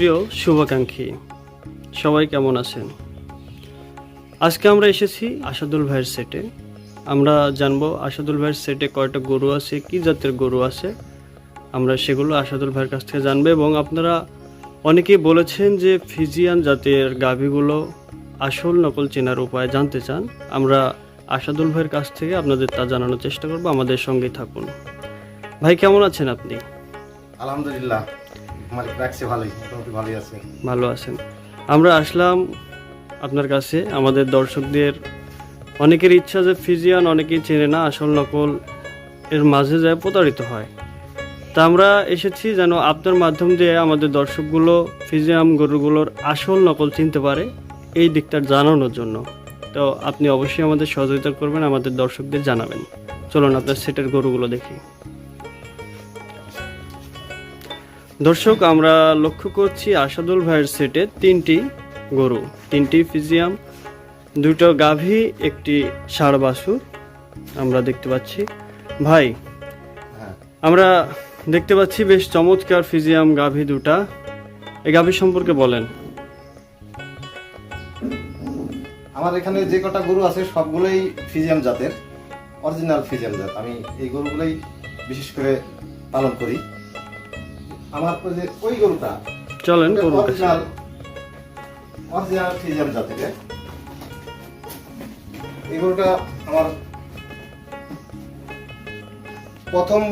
প্রিয় শুভাকাঙ্ক্ষী, সবাই কেমন আছেন? আজকে আমরা এসেছি আসাদুল ভাইয়ের সেটে আমরা জানব আসাদুল ভাইয়ের সেটে কয়টা গরু আছে, কি জাতের গরু আছে। আমরা সেগুলো আসাদুল ভাইয়ের কাছ থেকে জানব এবং আপনারা অনেকেই বলেছেন যে ফিজিয়ান জাতের গাভীগুলো আসল নকল চেনার উপায় জানতে চান। আমরা আসাদুল ভাইয়ের কাছ থেকে আপনাদের তা জানানোর চেষ্টা করব। আমাদের সঙ্গেই থাকুন। ভাই, কেমন আছেন আপনি? আলহামদুলিল্লাহ। আছে ভালো আছেন। আমরা আসলাম আপনার কাছে। আমাদের দর্শকদের অনেকের ইচ্ছা যে ফিজিয়ান অনেকেই চেনে না, আসল নকল এর মাঝে যায় প্রতারিত হয়। তা আমরা এসেছি যেন আপনার মাধ্যম দিয়ে আমাদের দর্শকগুলো, ফিজিয়াম গরুগুলোর আসল নকল চিনতে পারে এই দিকটা জানানোর জন্য। তো আপনি অবশ্যই আমাদের সহযোগিতা করবেন, আমাদের দর্শকদের জানাবেন। চলুন আপনার সেটের গরুগুলো দেখি। দর্শক আমরা লক্ষ্য করছি আসাদুল ভাইয়ের সেটে তিনটি গরু তিনটি ফিজিয়াম দুটো গাভী একটি ষাড় বাছুর আমরা দেখতে পাচ্ছি। ভাই হ্যাঁ। আমরা দেখতে পাচ্ছি বেশ চমৎকার ফিজিয়াম গাভী দুটা। এই গাভী সম্পর্কে বলেন। আমার এখানে যে কটা গরু আছে সবগুলোই ফিজিয়াম জাতের অরিজিনাল ফিজিয়াম জাত। আমি এই গরুগুলোই বিশেষ করে পালন করি। আমার যে ওই গরুটা চলেন গরু কাছে। অরিজিনাল জাতের এই গরুটা আমার প্রথম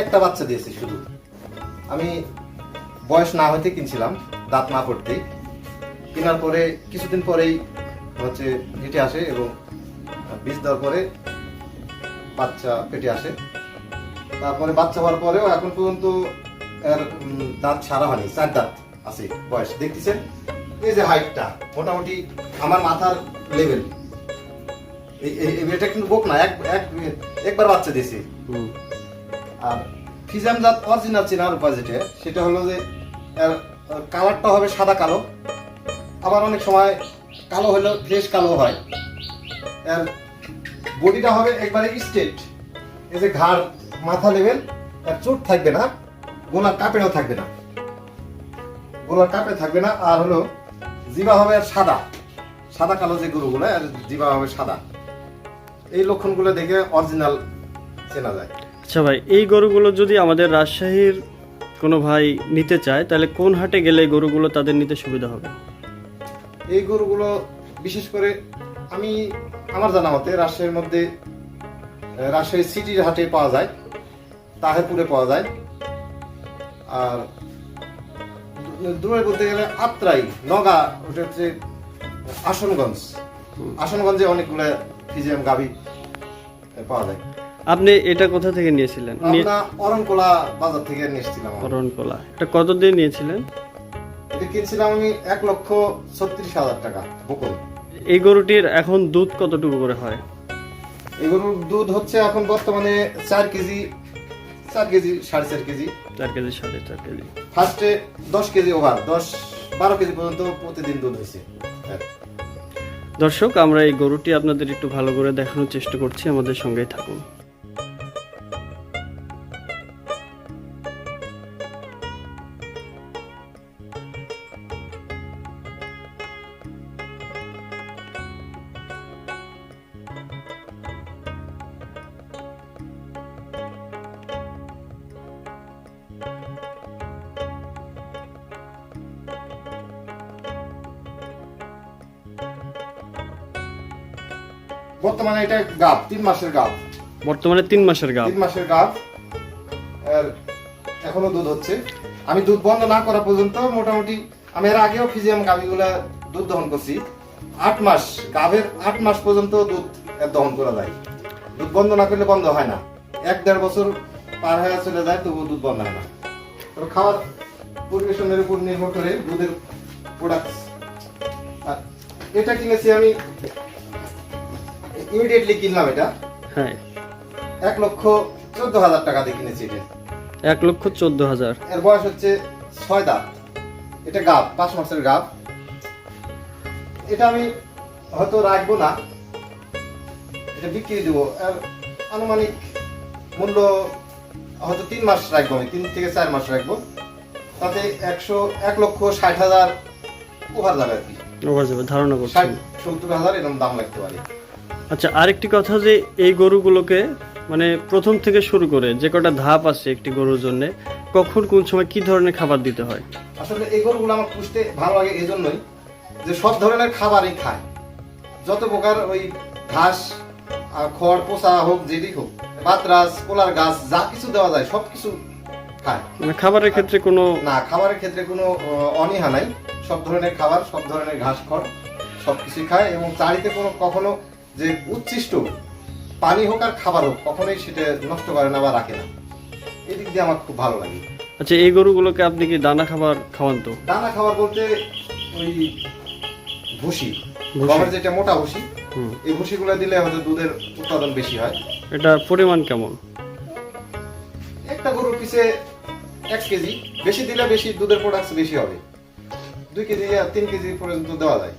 একটা বাচ্চা দিয়েছে শুধু। আমি বয়স না হতে কিনছিলাম দাঁত না পড়তেই। কেনার পরে কিছুদিন পরেই হচ্ছে হেঁটে আসে এবং বীজ দেওয়ার পরে বাচ্চা পেটে আসে। তারপরে বাচ্চা হওয়ার পরেও এখন পর্যন্ত এর দাঁত সারা হয়নি চার দাঁত আছে বয়স দেখতেছেন? এই যে হাইটটা মোটামুটি আমার মাথার লেভেল এটা কিন্তু বোক না এক এক- একবার বাচ্চা দিয়েছে। আর ফিজাম জাত অরিজিনাল চেনার উপায় যেটা সেটা হলো যে কালারটা হবে সাদা কালো। আবার অনেক সময় কালো হলেও ফ্রেশ কালো হয়। এর বডিটা হবে একবারে স্ট্রেট এই যে ঘাড় মাথা লেভেল আর চোট থাকবে না। গোলার কাপেও থাকবে না। গোলার কাপে থাকবে না আর হলো জিবা হবে আর সাদা। সাদা কালো যে গরুগুলো আর জিবা হবে সাদা। এই লক্ষণগুলো দেখে অরিজিনাল চেনা যায়। আচ্ছা ভাই এই গরুগুলো যদি আমাদের রাজশাহীর কোনো ভাই নিতে চায় তাহলে কোন হাটে গেলে এই গরুগুলো তাদের নিতে সুবিধা হবে? এই গরুগুলো বিশেষ করে আমি আমার জানা মতে রাজশাহীর মধ্যে আহ, রাজশাহী সিটির হাটে পাওয়া যায় তাহেরপুরে পাওয়া যায়। আর দূরে বলতে গেলে আত্রাই নগা ওটা হচ্ছে আসনগঞ্জ আসনগঞ্জে অনেকগুলো ফিজিয়াম গাভি পাওয়া যায়। আপনি এটা কোথা থেকে নিয়েছিলেন? নিয়ে- আমরা অরণকোলা বাজার থেকে নিয়েছিলাম। অরণকলা। এটা কত দিয়ে নিয়েছিলেন? এটা কিনছিলাম আমি এক লক্ষ ছত্রিশ হাজার টাকা বকুল। এই গরুটির এখন দুধ কতটুকু করে হয়? এই গরুর দুধ হচ্ছে এখন বর্তমানে চার কেজি চার কেজি সাড়ে চার কেজি। চার কেজি সাড়ে চার কেজি। ফার্স্টে দশ কেজি ওভার দশ বারো কেজি পর্যন্ত প্রতিদিন দুধ হয়েছে হ্যাঁ। দর্শক আমরা এই গরুটি আপনাদের একটু ভালো করে দেখানোর চেষ্টা করছি আমাদের সঙ্গে থাকুন। বর্তমানে এটা গাব তিন মাসের গাব। বর্তমানে তিন মাসের গাব। তিন মাসের গাব। আর এখনও দুধ হচ্ছে। আমি দুধ বন্ধ না করা পর্যন্ত মোটামুটি আমি এর আগেও ফিজিয়াম গাভিগুলা দুধ দহন করছি। আট মাস গাভের আট মাস পর্যন্ত দুধ দহন করা যায়। দুধ বন্ধ না করলে বন্ধ হয় না। এক দেড় বছর পার হয়ে চলে যায় তবু দুধ বন্ধ হয় না। তবে খাবার পরিবেশনের উপর নির্ভর করে দুধের প্রোডাক্ট এটা কিনেছি আমি ইমিডিয়েটলি কিনলাম এটা। হ্যাঁ। এক লক্ষ চোদ্দ হাজার টাকা দিয়ে কিনেছি এটা। এক লক্ষ চোদ্দ হাজার। এর বয়স হচ্ছে ছয় দাঁত। এটা গাব পাঁচ মাসের গাব। এটা আমি হয়তো রাখব না। এটা বিক্রি দেবো। আর আনুমানিক মূল্য হয়তো তিন মাস রাখব আমি তিন থেকে চার মাস রাখব। তাতে একশো এক লক্ষ ষাট হাজার ওভার যাবে আর কি। ওভার যাবে ধারণা ষাট সত্তর হাজার এরকম দাম লাগতে পারে। আচ্ছা আরেকটি কথা যে এই গরুগুলোকে মানে প্রথম থেকে শুরু করে যে কটা ধাপ আছে একটি গরুর জন্য কখন কোন সময় কি ধরনের খাবার দিতে হয়? আসলে এই গরুগুলো আমার পুষতে ভালো লাগে এই জন্যই যে সব ধরনের খাবারই খায়। যত প্রকার ওই ঘাস খড় পোষা হোক যেটি হোক বাতরাস কোলার গাছ যা কিছু দেওয়া যায় সব কিছু খায়। মানে খাবারের ক্ষেত্রে কোনো না খাবারের ক্ষেত্রে কোনো অনীহা নাই। সব ধরনের খাবার সব ধরনের ঘাস খড় সব কিছুই খায় এবং চারিতে কোনো কখনো যে উচ্ছিষ্ট পানি হোক আর খাবার হোক কখনোই সেটা নষ্ট করে না বা রাখে না। এদিক দিয়ে আমার খুব ভালো লাগে। আচ্ছা এই গরুগুলোকে আপনি কি দানা খাবার খাওয়ান তো? দানা খাবার বলতে ওই ভুসি। গমের যেটা মোটা ভুসি হুম। এই ভুসিগুলো দিলে হয়তো দুধের উৎপাদন বেশি হয়। এটার পরিমাণ কেমন? একটা গরুর পিছে এক কেজি বেশি দিলে বেশি দুধের প্রোডাক্ট বেশি হবে। দুই কেজি আর তিন কেজি পর্যন্ত দেওয়া যায়।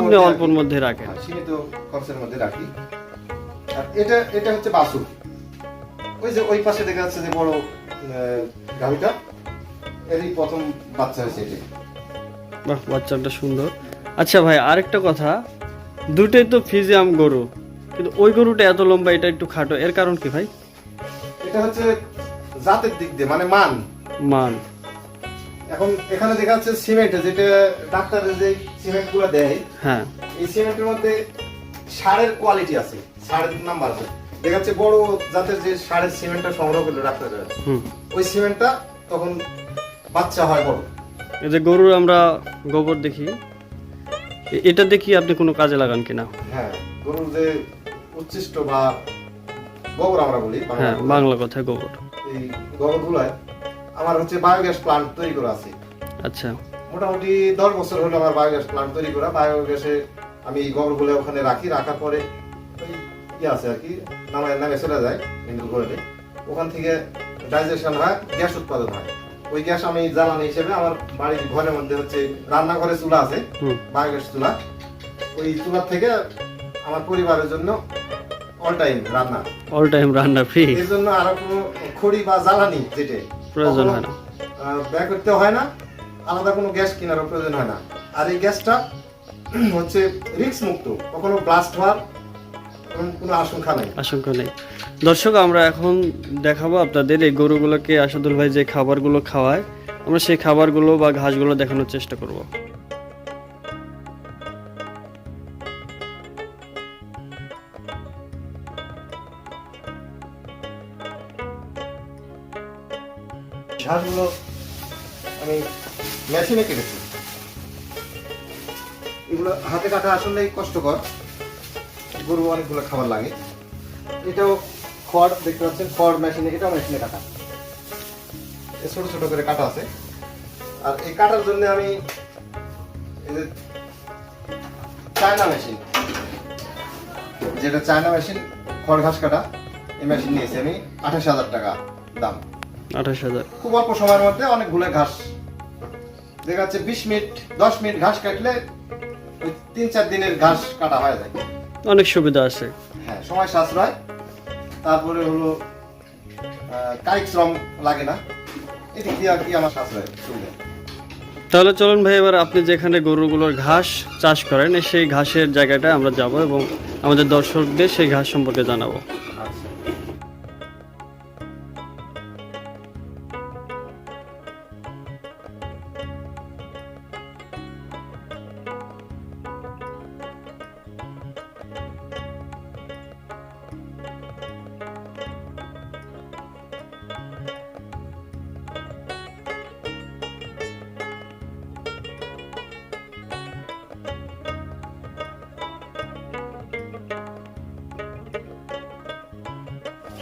আপনি অল্পর মধ্যে রাখেন। সীমিত খরচের মধ্যে রাখি। আর এটা এটা হচ্ছে বাসুর। ওই যে ওই পাশে দেখা যাচ্ছে যে বড় গাভীটা। এরই প্রথম বাচ্চা হয়েছে এটা বাহ বাচ্চাটা সুন্দর। আচ্ছা ভাই আরেকটা কথা। দুটোই তো ফিজিয়াম গরু কিন্তু ওই গরুটা এত লম্বা এটা একটু খাটো। এর কারণ কি ভাই? এটা হচ্ছে জাতের দিক দিয়ে মানে মান। মান। এখন এখানে দেখা যাচ্ছে সিমেন্ট যেটা ডাক্তারের যে সিমেন্টগুলো দেয় হ্যাঁ। এই সিমেন্টের মধ্যে সারের কোয়ালিটি আছে সারের নাম্বার আছে। দেখা যাচ্ছে বড় জাতের যে সারের সিমেন্টটা সংগ্রহ করল ডাক্তাররা হুম। ওই সিমেন্টটা তখন বাচ্চা হয় বড়। এই যে গরুর আমরা গোবর দেখি এটা দেখি আপনি কোনো কাজে লাগান কিনা? হ্যাঁ গরুর যে উচ্ছিষ্ট বা গোবর আমরা বলি বাংলা হ্যাঁ বাংলা কথায় গোবর। এই গোবরগুলায় আমার হচ্ছে বায়োগ্যাস প্লান্ট তৈরি করা আছে। আচ্ছা। মোটামুটি দশ বছর হলো আমার বায়োগ্যাস প্লান্ট তৈরি করা। বায়োগ্যাসে আমি গোবরগুলো ওখানে রাখি রাখার পরে ইয়ে আছে আর কি নামে নামে চলে যায় কিন্তু করে ওখান থেকে ডাইজেশন হয় গ্যাস উৎপাদন হয়। ওই গ্যাস আমি জ্বালানি হিসেবে আমার বাড়ির ঘরের মধ্যে হচ্ছে রান্নাঘরে চুলা আছে বায়োগ্যাস চুলা। ওই চুলার থেকে আমার পরিবারের জন্য অল টাইম রান্না। অল টাইম রান্না ফ্রি এর জন্য আরও কোনো খড়ি বা জ্বালানি যেটা প্রয়োজন হয় না। ব্যয় করতে হয় না। আলাদা কোনো গ্যাস কেনারও প্রয়োজন হয় না। আর এই গ্যাসটা হচ্ছে রিস্ক মুক্ত কখনো ব্লাস্ট হওয়ার কোনো আশঙ্কা নেই। আশঙ্কা নেই। দর্শক আমরা এখন দেখাবো আপনাদের এই গরুগুলোকে আসাদুল ভাই যে খাবারগুলো খাওয়ায় আমরা সেই খাবারগুলো বা ঘাসগুলো দেখানোর চেষ্টা করব। ঘাসগুলো আমি মেশিনে কেটেছি এগুলো হাতে কাটা আসলেই কষ্টকর। গরু অনেকগুলো খাবার লাগে। এটাও খড় দেখতে পাচ্ছেন খড় মেশিনে এটাও মেশিনে কাটা। ছোট ছোট করে কাটা আছে। আর এই কাটার জন্য আমি এই যে চায়না মেশিন যেটা চায়না মেশিন খড় ঘাস কাটা এই মেশিন নিয়েছি আমি আঠাশ হাজার টাকা দাম। আঠাশ হাজার। খুব অল্প সময়ের মধ্যে অনেকগুলো ঘাস দেখা যাচ্ছে বিশ মিনিট দশ মিনিট ঘাস কাটলে ওই তিন চার দিনের ঘাস কাটা হয়ে যায়। অনেক সুবিধা আছে। হ্যাঁ সময় সাশ্রয়। তারপরে হলো কায়িক শ্রম লাগে না। এদিক দিয়ে আর কি আমার সাশ্রয় সুবিধা? তাহলে চলুন ভাই এবার আপনি যেখানে গরুগুলোর ঘাস চাষ করেন সেই ঘাসের জায়গাটা আমরা যাব এবং আমাদের দর্শকদের সেই ঘাস সম্পর্কে জানাব।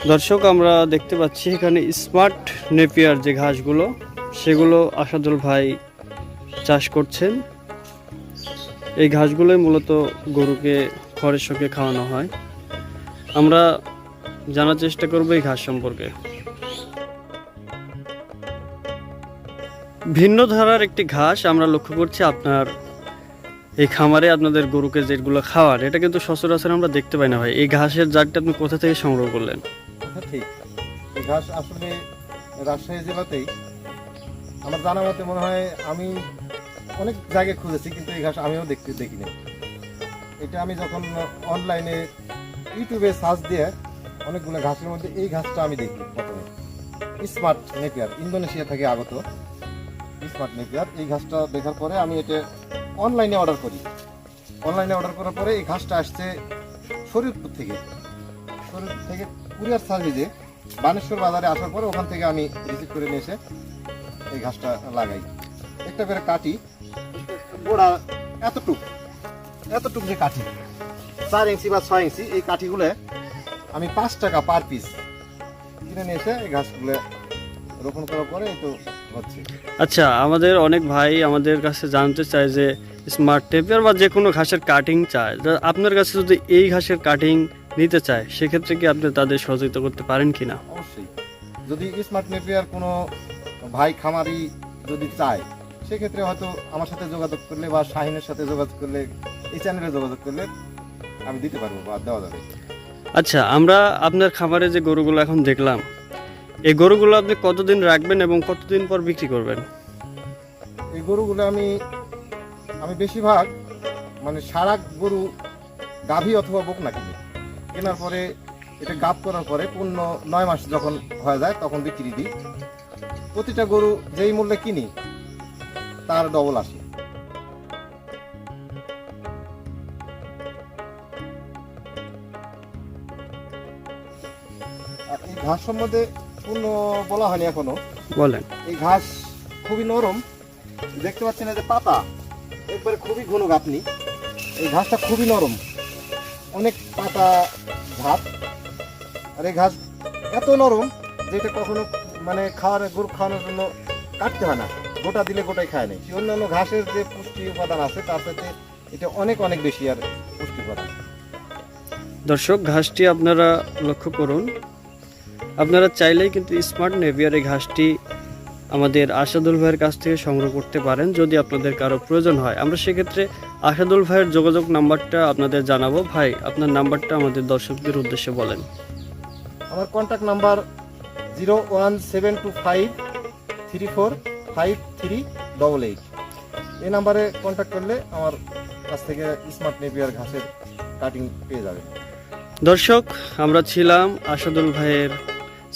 দর্শক, আমরা দেখতে পাচ্ছি এখানে স্মার্ট নেপিয়ার যে ঘাসগুলো, সেগুলো আসাদুল ভাই চাষ করছেন। এই ঘাসগুলোই মূলত গরুকে, খড়ের সঙ্গে খাওয়ানো হয়। আমরা জানার চেষ্টা করব এই ঘাস সম্পর্কে। ভিন্ন ধারার একটি ঘাস আমরা লক্ষ্য করছি আপনার এই খামারে আপনাদের গরুকে যেগুলো খাওয়ার, এটা কিন্তু সচরাচর আমরা দেখতে পাই না ভাই। এই ঘাসের জাতটা আপনি কোথা থেকে সংগ্রহ করলেন? ঠিক। এই ঘাস আসলে রাজশাহী জেলাতেই আমার জানা মতে মনে হয় আমি অনেক জায়গায় খুঁজেছি, কিন্তু এই ঘাস আমিও দেখতে দেখিনি। এটা আমি যখন অনলাইনে ইউটিউবে সার্চ দিয়ে অনেকগুলো ঘাসের মধ্যে এই ঘাসটা আমি দেখি প্রথমে। স্মার্ট নেপিয়ার ইন্দোনেশিয়া থেকে আগত। স্মার্ট নেপিয়ার এই ঘাসটা দেখার পরে আমি এটা অনলাইনে অর্ডার করি। অনলাইনে অর্ডার করার পরে এই ঘাসটা আসছে শরীরপুর থেকে। শরীরপুর থেকে কুরিয়ার সার্ভিসে বানেশ্বর বাজারে আসার পরে ওখান থেকে আমি রিসিভ করে নিয়ে এসে এই ঘাসটা লাগাই। একটা করে কাটি গোড়া এতটুক এতটুক যে কাঠি, চার ইঞ্চি বা ছয় ইঞ্চি, এই কাঠিগুলো আমি পাঁচ টাকা পার পিস কিনে নিয়ে এসে এই ঘাসগুলো রোপণ করার পরে তো হচ্ছে। আচ্ছা আমাদের অনেক ভাই আমাদের কাছে জানতে চায় যে স্মার্ট টেপার বা যে কোনো ঘাসের কাটিং চায়। আপনার কাছে যদি এই ঘাসের কাটিং নিতে চায় সেক্ষেত্রে কি আপনি তাদের সহযোগিতা করতে পারেন কি না অবশ্যই। যদি স্মার্ট নেপিয়ার কোনো ভাই খামারি যদি চায় সেক্ষেত্রে হয়তো আমার সাথে যোগাযোগ করলে বা শাহিনের সাথে যোগাযোগ করলে এই চ্যানেলে যোগাযোগ করলে আমি দিতে পারব বা দেওয়া যাবে। আচ্ছা আমরা আপনার খামারে যে গরুগুলো এখন দেখলাম এই গরুগুলো আপনি কতদিন রাখবেন এবং কতদিন পর বিক্রি করবেন? এই গরুগুলো আমি আমি বেশিরভাগ মানে সারা গরু গাভী অথবা বকনা কিনি। কেনার পরে এটা গাপ করার পরে পূর্ণ নয় মাস যখন হয়ে যায় তখন বিক্রি দিই। প্রতিটা গরু যেই মূল্যে কিনি তার ডবল আসে। এই ঘাস সম্বন্ধে পূর্ণ বলা হয়নি এখনও। বলেন। এই ঘাস খুবই নরম। দেখতে পাচ্ছেন এই যে পাতা একবারে খুবই ঘন গাপনি এই ঘাসটা খুবই নরম। অনেক পাতা ঘাস আর এই ঘাস এত নরম যে এটা কখনো মানে খাওয়ার, গরু খাওয়ানোর জন্য কাটতে হয় না। গোটা দিলে গোটাই খায় না। অন্যান্য ঘাসের যে পুষ্টি উপাদান আছে, তার সাথে এটা অনেক অনেক বেশি আর পুষ্টি উপাদান। দর্শক, ঘাসটি আপনারা লক্ষ্য করুন। আপনারা চাইলেই কিন্তু স্মার্ট নেভিয়ার এই ঘাসটি আমাদের আশাদুল ভাইয়ের কাছ থেকে সংগ্রহ করতে পারেন যদি আপনাদের কারও প্রয়োজন হয়। আমরা সেক্ষেত্রে আশাদুল ভাইয়ের যোগাযোগ নাম্বারটা আপনাদের জানাব। ভাই আপনার নাম্বারটা আমাদের দর্শকদের উদ্দেশ্যে বলেন। আমার contact number zero one seven two five three four five three double eight এই নাম্বারে কন্ট্যাক্ট করলে আমার কাছ থেকে স্মার্ট নেপিয়ার ঘাসের কাটিং পেয়ে যাবে। দর্শক আমরা ছিলাম আসাদুল ভাইয়ের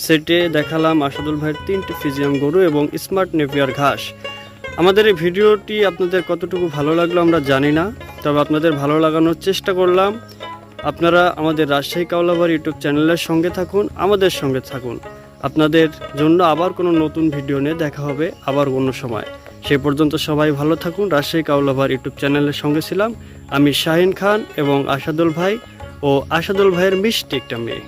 সেটে দেখালাম আসাদুল ভাইয়ের তিনটি ফিজিয়াম গরু এবং স্মার্ট নেপিয়ার ঘাস। আমাদের এই ভিডিওটি আপনাদের কতটুকু ভালো লাগল আমরা জানি না, তবে আপনাদের ভালো লাগানোর চেষ্টা করলাম। আপনারা আমাদের রাজশাহী কাউলাবার ইউটিউব চ্যানেলের সঙ্গে থাকুন, আমাদের সঙ্গে থাকুন। আপনাদের জন্য আবার কোনো নতুন ভিডিও নিয়ে দেখা হবে আবার অন্য সময়। সে পর্যন্ত সবাই ভালো থাকুন, রাজশাহী কাউলাবার ইউটিউব চ্যানেলের সঙ্গে ছিলাম। আমি শাহিন খান এবং আসাদুল ভাই ও আসাদুল ভাইয়ের মিষ্টি একটা মেয়ে।